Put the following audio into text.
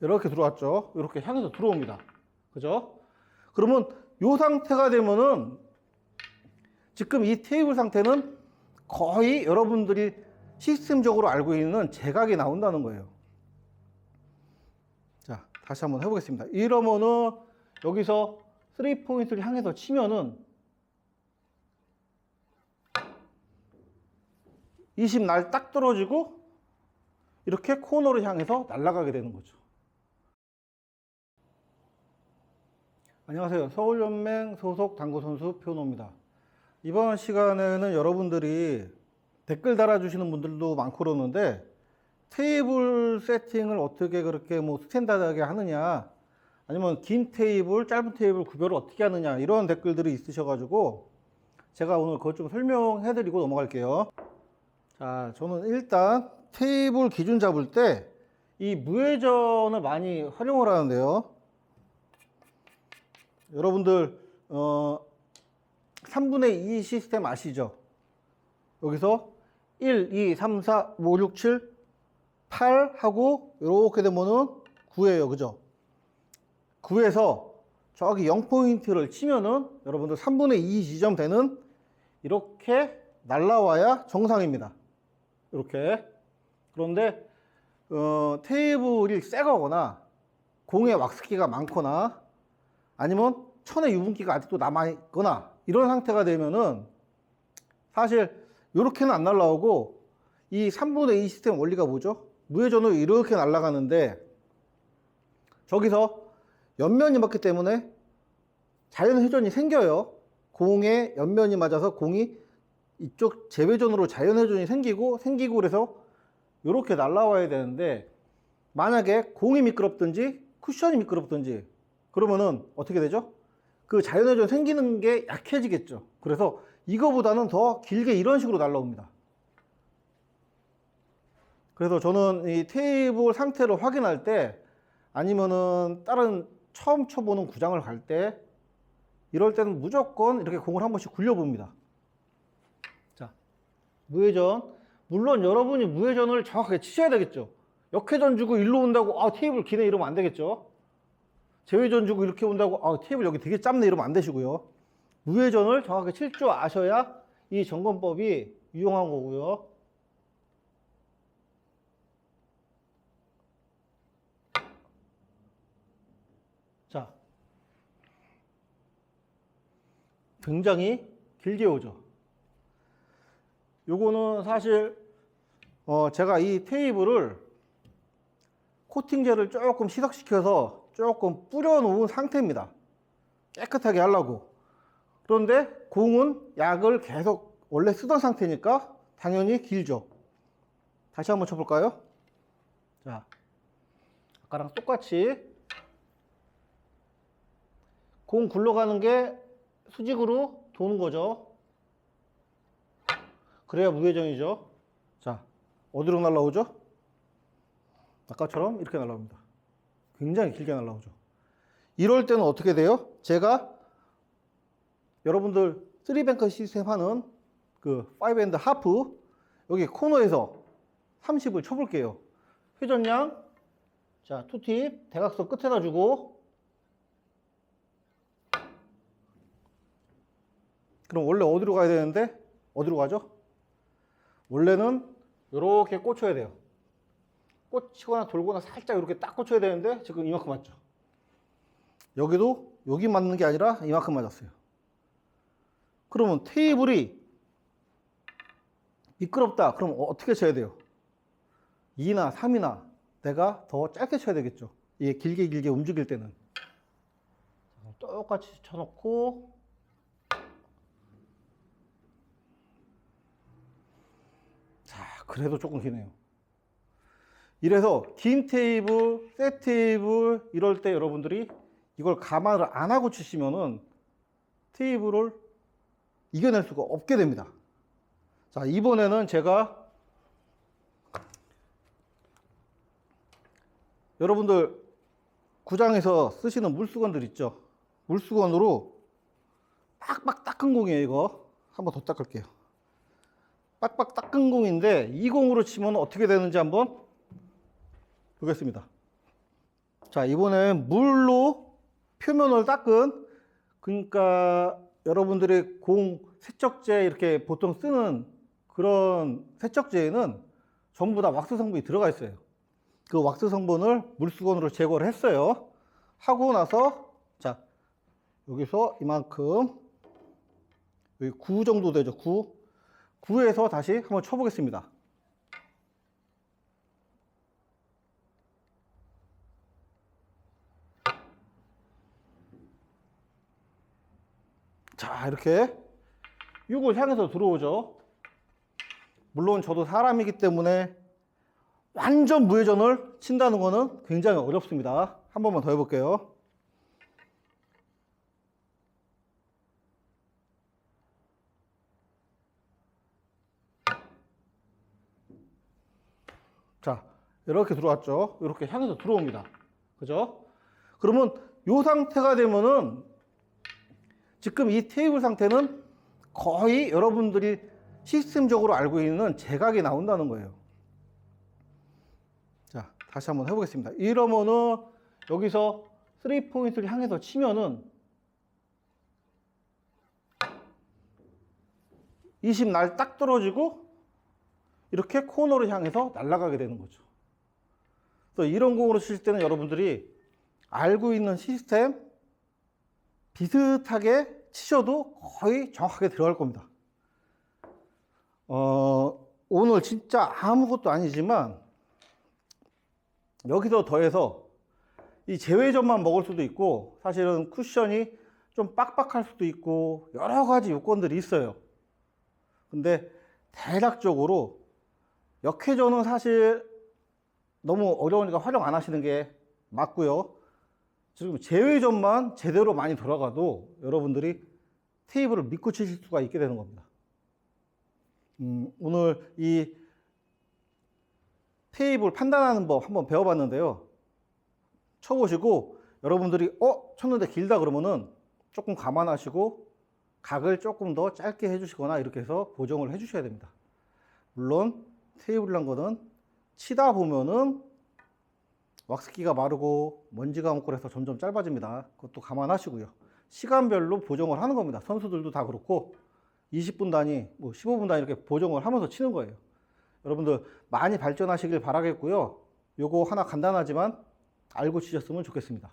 이렇게 들어왔죠. 이렇게 향해서 들어옵니다. 그죠? 그러면 이 상태가 되면은 지금 이 테이블 상태는 거의 여러분들이 시스템적으로 알고 있는 제각이 나온다는 거예요. 자, 다시 한번 해보겠습니다. 이러면은 여기서 3포인트를 향해서 치면은 20 날 딱 떨어지고 이렇게 코너를 향해서 날아가게 되는 거죠. 안녕하세요. 서울연맹 소속 당구선수 표노입니다. 이번 시간에는 여러분들이 댓글 달아주시는 분들도 많고 그러는데 테이블 세팅을 어떻게 그렇게 뭐 스탠다드하게 하느냐 아니면 긴 테이블, 짧은 테이블 구별을 어떻게 하느냐 이런 댓글들이 있으셔가지고 제가 오늘 그것 좀 설명해 드리고 넘어갈게요. 자, 저는 일단 테이블 기준 잡을 때 이 무회전을 많이 활용을 하는데요. 여러분들 어 3분의 2 시스템 아시죠? 여기서 1, 2, 3, 4, 5, 6, 7, 8 하고 이렇게 되면은 9예요. 그죠? 9에서 저기 0포인트를 치면은 여러분들 3분의 2 지점 되는 이렇게 날라와야 정상입니다. 이렇게. 그런데 어, 테이블이 새 거거나 공에 왁스기가 많거나 아니면 천에 유분기가 아직도 남아있거나 이런 상태가 되면은 사실 이렇게는 안 날라오고 이 3분의 2 시스템 원리가 뭐죠? 무회전으로 이렇게 날아가는데 저기서 옆면이 맞기 때문에 자연 회전이 생겨요. 공에 옆면이 맞아서 공이 이쪽 재회전으로 자연 회전이 생기고 생기고 그래서 이렇게 날라와야 되는데 만약에 공이 미끄럽든지 쿠션이 미끄럽든지 그러면은 어떻게 되죠? 그 자연회전 생기는 게 약해지겠죠. 그래서 이거보다는 더 길게 이런 식으로 날라옵니다. 그래서 저는 이 테이블 상태를 확인할 때 아니면은 다른 처음 쳐보는 구장을 갈 때 이럴 때는 무조건 이렇게 공을 한 번씩 굴려봅니다. 자, 무회전. 물론 여러분이 무회전을 정확하게 치셔야 되겠죠. 역회전 주고 일로 온다고 아 테이블 기네 이러면 안 되겠죠. 제회전 주고 이렇게 온다고 아 테이블 여기 되게 짧네 이러면 안 되시고요. 무회전을 정확하게 칠 줄 아셔야 이 점검법이 유용한 거고요. 자, 굉장히 길게 오죠. 요거는 사실 어 제가 이 테이블을 코팅제를 조금 희석시켜서 조금 뿌려 놓은 상태입니다. 깨끗하게 하려고. 그런데 공은 약을 계속 원래 쓰던 상태니까 당연히 길죠. 다시 한번 쳐볼까요? 자, 아까랑 똑같이 공 굴러가는 게 수직으로 도는 거죠. 그래야 무회전이죠. 자, 어디로 날라오죠? 아까처럼 이렇게 날라옵니다. 굉장히 길게 날라오죠. 이럴 때는 어떻게 돼요? 제가 여러분들 3뱅크 시스템 하는 그 5엔드 하프 여기 코너에서 30을 쳐볼게요. 회전량 자 투팁 대각선 끝에다 주고 그럼 원래 어디로 가야 되는데 어디로 가죠? 원래는 이렇게 꽂혀야 돼요. 꽂히거나 돌거나 살짝 이렇게 딱 꽂혀야 되는데 지금 이만큼 맞죠? 여기도 여기 맞는 게 아니라 이만큼 맞았어요. 그러면 테이블이 미끄럽다. 그럼 어떻게 쳐야 돼요? 2나 3이나 내가 더 짧게 쳐야 되겠죠. 이게 길게 길게 움직일 때는. 똑같이 쳐놓고 자, 그래도 조금 기네요. 이래서 긴 테이블, 새 테이블 이럴 때 여러분들이 이걸 감안을 안 하고 치시면은 테이블을 이겨낼 수가 없게 됩니다. 자, 이번에는 제가 여러분들 구장에서 쓰시는 물수건들 있죠? 물수건으로 빡빡 닦은 공이에요, 이거. 한번 더 닦을게요. 빡빡 닦은 공인데 이 공으로 치면 어떻게 되는지 한번 보겠습니다. 자, 이번엔 물로 표면을 닦은 그러니까 여러분들이 공 세척제 이렇게 보통 쓰는 그런 세척제에는 전부 다 왁스 성분이 들어가 있어요. 그 왁스 성분을 물수건으로 제거를 했어요. 하고 나서 자, 여기서 이만큼 여기 9 정도 되죠. 9. 9에서 다시 한번 쳐보겠습니다. 자, 이렇게 6을 향해서 들어오죠. 물론 저도 사람이기 때문에 완전 무회전을 친다는 거는 굉장히 어렵습니다. 한 번만 더 해볼게요. 자, 이렇게 들어왔죠. 이렇게 향해서 들어옵니다. 그죠? 그러면 이 상태가 되면은 지금 이 테이블 상태는 거의 여러분들이 시스템적으로 알고 있는 제각이 나온다는 거예요. 자, 다시 한번 해보겠습니다. 이러면은 여기서 3포인트를 향해서 치면은 20 날 딱 떨어지고 이렇게 코너를 향해서 날아가게 되는 거죠. 그래서 이런 공으로 칠 때는 여러분들이 알고 있는 시스템 비슷하게 치셔도 거의 정확하게 들어갈 겁니다. 어, 오늘 진짜 아무것도 아니지만 여기서 더해서 이 제외점만 먹을 수도 있고 사실은 쿠션이 좀 빡빡할 수도 있고 여러 가지 요건들이 있어요. 근데 대략적으로 역회전은 사실 너무 어려우니까 활용 안 하시는 게 맞고요. 지금 제외점만 제대로 많이 돌아가도 여러분들이 테이블을 믿고 치실 수가 있게 되는 겁니다. 음, 오늘 이 테이블 판단하는 법 한번 배워봤는데요. 쳐보시고 여러분들이 어 쳤는데 길다 그러면은 조금 감안하시고 각을 조금 더 짧게 해주시거나 이렇게 해서 보정을 해주셔야 됩니다. 물론 테이블이란 거는 치다 보면은 왁스기가 마르고 먼지가 묻고 해서 점점 짧아집니다. 그것도 감안하시고요. 시간별로 보정을 하는 겁니다. 선수들도 다 그렇고 20분 단위, 뭐 15분 단위 이렇게 보정을 하면서 치는 거예요. 여러분들 많이 발전하시길 바라겠고요. 요거 하나 간단하지만 알고 치셨으면 좋겠습니다.